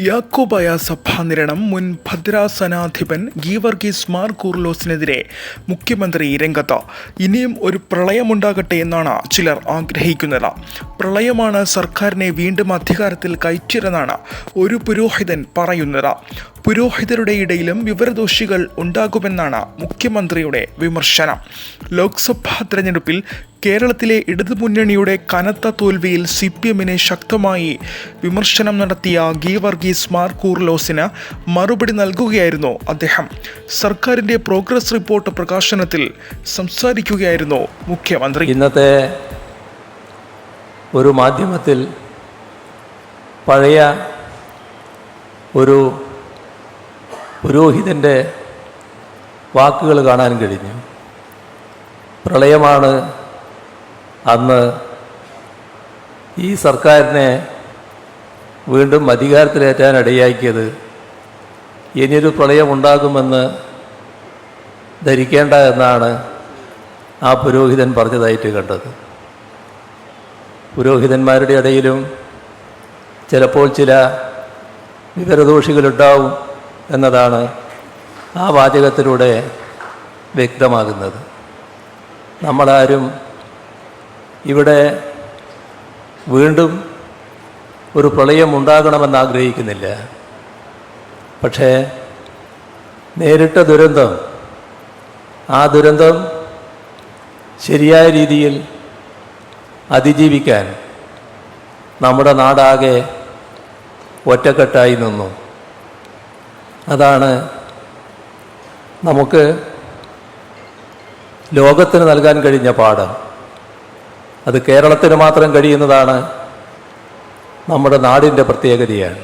യാക്കോബായ സഭാനിരണം മുൻ ഭദ്രാസനാധിപൻ ഗീവർഗീസ് മാർ കൂർലോസിനെതിരെ മുഖ്യമന്ത്രി രംഗത്ത്. ഇനിയും ഒരു പ്രളയമുണ്ടാകട്ടെ എന്നാണ് ചിലർ ആഗ്രഹിക്കുന്നത്. പ്രളയമാണ് സർക്കാരിനെ വീണ്ടും അധികാരത്തിൽ കയറ്റിയതെന്നാണ് ഒരു പുരോഹിതൻ പറയുന്നത്. പുരോഹിതരുടെ ഇടയിലും വിവരദോഷികൾ ഉണ്ടാകുമെന്നാണ് മുഖ്യമന്ത്രിയുടെ വിമർശനം. ലോക്സഭാ തെരഞ്ഞെടുപ്പിൽ കേരളത്തിലെ ഇടതുമുന്നണിയുടെ കനത്ത തോൽവിയിൽ സി പി എമ്മിനെ ശക്തമായി വിമർശനം നടത്തിയ ഗീവർഗീസ് മാർ കൂർലോസിന് മറുപടി നൽകുകയായിരുന്നു അദ്ദേഹം. സർക്കാരിന്റെ പ്രോഗ്രസ് റിപ്പോർട്ട് പ്രകാശനത്തിൽ സംസാരിക്കുകയായിരുന്നു മുഖ്യമന്ത്രി. ഇന്നത്തെ ഒരു മാധ്യമത്തിൽ പഴയ ഒരു പുരോഹിതന്റെ വാക്കുകൾ കാണാൻ കഴിഞ്ഞു. പ്രളയമാണ് അന്ന് ഈ സർക്കാരിനെ വീണ്ടും അധികാരത്തിലേറ്റാൻ ഇടയാക്കിയത് ഇനിയൊരു പ്രളയമുണ്ടാകുമെന്ന് ധരിക്കേണ്ട എന്നാണ് ആ പുരോഹിതൻ പറഞ്ഞതായിട്ട് കണ്ടത്. പുരോഹിതന്മാരുടെ ഇടയിലും ചിലപ്പോൾ ചില വിവരദോഷികളുണ്ടാവും എന്നതാണ് ആ വാചകത്തിലൂടെ വ്യക്തമാകുന്നത്. നമ്മളാരും ഇവിടെ വീണ്ടും ഒരു പ്രളയം ഉണ്ടാകണമെന്ന് ആഗ്രഹിക്കുന്നില്ല. പക്ഷേ നേരിട്ട ദുരന്തം ആ ദുരന്തം ശരിയായ രീതിയിൽ അതിജീവിക്കാൻ നമ്മുടെ നാടാകെ ഒറ്റക്കെട്ടായി നിന്നു. അതാണ് നമുക്ക് ലോകത്തിന് നൽകാൻ കഴിഞ്ഞ പാഠം. അത് കേരളത്തിന് മാത്രം കഴിയുന്നതാണ് നമ്മുടെ നാടിന്റെ പ്രത്യേകതയാണ്.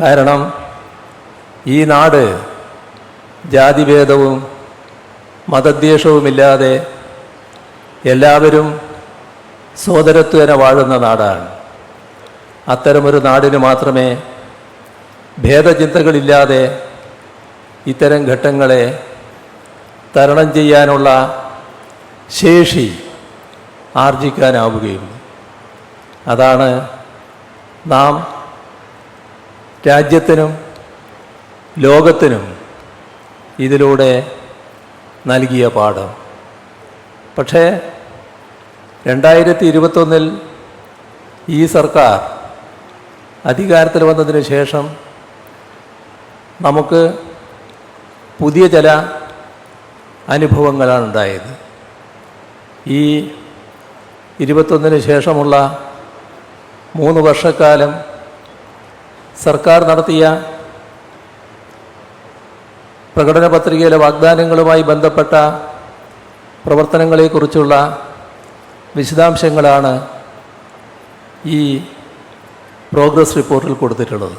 കാരണം ഈ നാട് ജാതിഭേദവും മതദ്വേഷവുമില്ലാതെ എല്ലാവരും സോദരത്വേന വാഴുന്ന നാടാണ്. അത്തരമൊരു നാടിന് മാത്രമേ ഭേദചിന്തകളില്ലാതെ ഇത്തരം ഘട്ടങ്ങളെ തരണം ചെയ്യാനുള്ള ശേഷി ആർജിക്കാനാവുകയുള്ളൂ അതാണ് നാം രാജ്യത്തിനും ലോകത്തിനും ഇതിലൂടെ നൽകിയ പാഠം. പക്ഷേ രണ്ടായിരത്തി ഇരുപത്തൊന്നിൽ ഈ സർക്കാർ അധികാരത്തിൽ വന്നതിന് ശേഷം നമുക്ക് പുതിയ ചില അനുഭവങ്ങളാണ് ഉണ്ടായത് ഈ ഇരുപത്തൊന്നിന് ശേഷമുള്ള മൂന്ന് വർഷക്കാലം സർക്കാർ നടത്തിയ പ്രകടന പത്രികയിലെ വാഗ്ദാനങ്ങളുമായി ബന്ധപ്പെട്ട പ്രവർത്തനങ്ങളെക്കുറിച്ചുള്ള വിശദാംശങ്ങളാണ് ഈ പ്രോഗ്രസ് റിപ്പോർട്ടിൽ കൊടുത്തിട്ടുള്ളത്.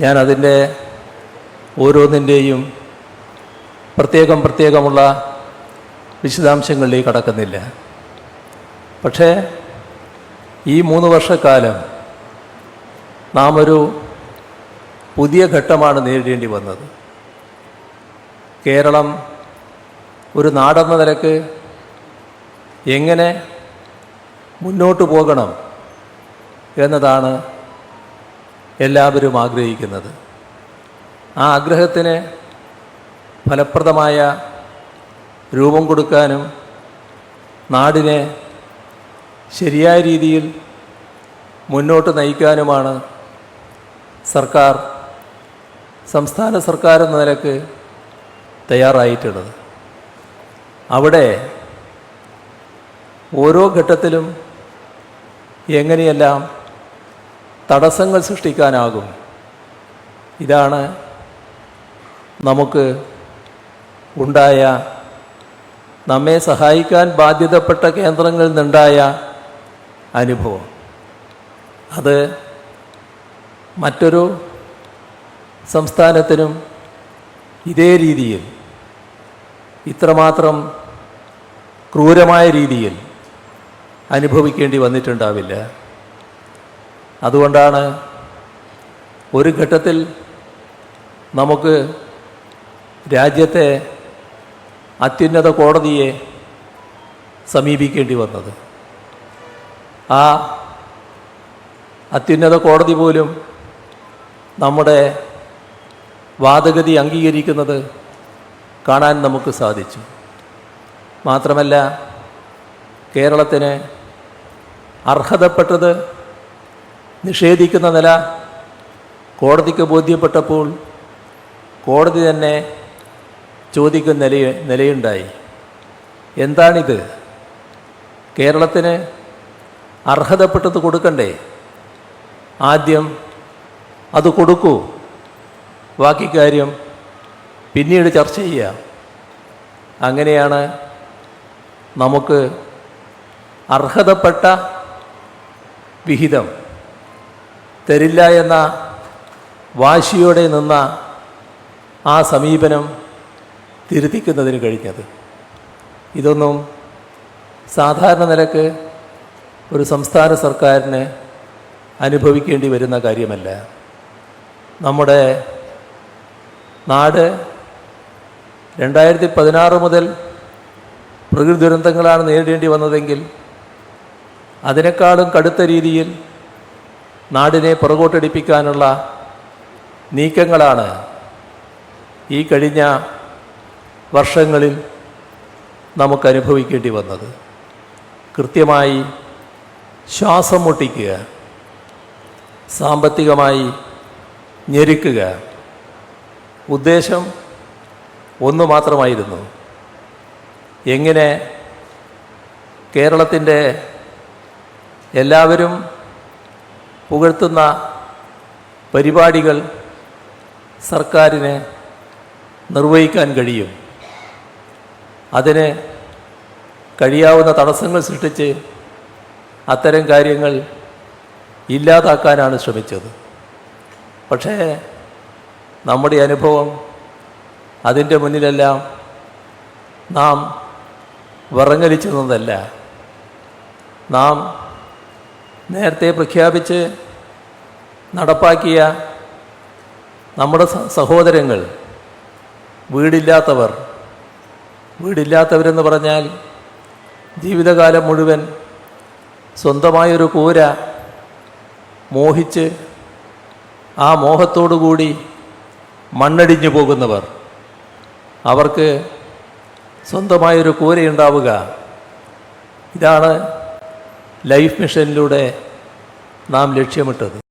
ഞാൻ അതിന്റെ ഓരോന്നിന്റെയും പ്രത്യേകം പ്രത്യേകമുള്ള വിശദാംശങ്ങളിലേക്ക് കടക്കുന്നില്ല. പക്ഷേ ഈ മൂന്ന് വർഷക്കാലം നാം ഒരു പുതിയ ഘട്ടമാണ് നേരിടേണ്ടി വന്നത്. കേരളം ഒരു നാടെന്ന നിലയ്ക്ക് എങ്ങനെ മുന്നോട്ട് പോകണം എന്നതാണ് എല്ലാവരും ആഗ്രഹിക്കുന്നത്. ആ ആഗ്രഹത്തിന് ഫലപ്രദമായ രൂപം കൊടുക്കാനും നാടിനെ ശരിയായ രീതിയിൽ മുന്നോട്ട് നയിക്കാനുമാണ് സർക്കാർ സംസ്ഥാന സർക്കാർ എന്ന നിലയ്ക്ക് തയ്യാറായിട്ടുള്ളത്. അവിടെ ഓരോ ഘട്ടത്തിലും എങ്ങനെയെല്ലാം തടസ്സങ്ങൾ സൃഷ്ടിക്കാനാകും ഇതാണ് നമുക്ക് ഉണ്ടായ നമ്മെ സഹായിക്കാൻ ബാധ്യതപ്പെട്ട കേന്ദ്രങ്ങളിൽ നിന്നുണ്ടായ അനുഭവം. അത് മറ്റൊരു സംസ്ഥാനത്തിനും ഇതേ രീതിയിൽ ഇത്രമാത്രം ക്രൂരമായ രീതിയിൽ അനുഭവിക്കേണ്ടി വന്നിട്ടുണ്ടാവില്ല. അതുകൊണ്ടാണ് ഒരു ഘട്ടത്തിൽ നമുക്ക് രാജ്യത്തെ അത്യുന്നത കോടതിയെ സമീപിക്കേണ്ടി വന്നത്. ആ അത്യുന്നത കോടതി പോലും നമ്മുടെ വാദഗതി അംഗീകരിക്കുന്നത് കാണാൻ നമുക്ക് സാധിച്ചു. മാത്രമല്ല കേരളത്തിന് അർഹതപ്പെട്ടത് നിഷേധിക്കുന്ന നില കോടതിക്ക് ബോധ്യപ്പെട്ടപ്പോൾ കോടതി തന്നെ ചോദിക്കുന്ന നില നിലയുണ്ടായി. എന്താണിത്? കേരളത്തിന് അർഹതപ്പെട്ടത് കൊടുക്കണ്ടേ? ആദ്യം അത് കൊടുക്കൂ. ബാക്കി കാര്യം പിന്നീട് ചർച്ച ചെയ്യാം. അങ്ങനെയാണ് നമുക്ക് അർഹതപ്പെട്ട വിഹിതം. തരില്ല എന്ന വാശിയോടെ നിന്ന ആ സമീപനം തിരുത്തിക്കുന്നതിന് കഴിഞ്ഞത്. ഇതൊന്നും സാധാരണ നിലയ്ക്ക് ഒരു സംസ്ഥാന സർക്കാരിന് അനുഭവിക്കേണ്ടി വരുന്ന കാര്യമല്ല. നമ്മുടെ നാട് രണ്ടായിരത്തി പതിനാറ് മുതൽ പ്രകൃതി ദുരന്തങ്ങളാണ് നേരിടേണ്ടി വന്നതെങ്കിൽ അതിനേക്കാളും കടുത്ത രീതിയിൽ നാടിനെ പുറകോട്ടടിപ്പിക്കാനുള്ള നീക്കങ്ങളാണ് ഈ കഴിഞ്ഞ വർഷങ്ങളിൽ നമുക്ക് അനുഭവിക്കേണ്ടി വന്നത്. കൃത്യമായി ശ്വാസം മുട്ടിക്കുക സാമ്പത്തികമായി ഞെരുക്കുക. ഉദ്ദേശം ഒന്നു മാത്രമായിരുന്നു. എങ്ങനെ കേരളത്തിന്റെ എല്ലാവരും പുകഴ്ത്തുന്ന പരിപാടികൾ സർക്കാരിന് നിർവഹിക്കാൻ കഴിയും. അതിന് കഴിയാവുന്ന തടസ്സങ്ങൾ സൃഷ്ടിച്ച് അത്തരം കാര്യങ്ങൾ ഇല്ലാതാക്കാനാണ് ശ്രമിച്ചത്. പക്ഷേ നമ്മുടെ അനുഭവം അതിന്റെ മുന്നിലെല്ലാം നാം വിറങ്ങലിച്ചു നിന്നതല്ല നാം നേരത്തെ പ്രഖ്യാപിച്ച് നടപ്പാക്കിയ നമ്മുടെ സഹോദരങ്ങൾ വീടില്ലാത്തവർ വീടില്ലാത്തവരെന്ന് പറഞ്ഞാൽ ജീവിതകാലം മുഴുവൻ സ്വന്തമായൊരു കൂര മോഹിച്ച് ആ മോഹത്തോടു കൂടി മണ്ണടിഞ്ഞു പോകുന്നവർ. അവർക്ക് സ്വന്തമായൊരു കൂരയുണ്ടാവുക. ഇതാണ് ലൈഫ് മിഷനിലൂടെ നാം ലക്ഷ്യമിട്ടത്.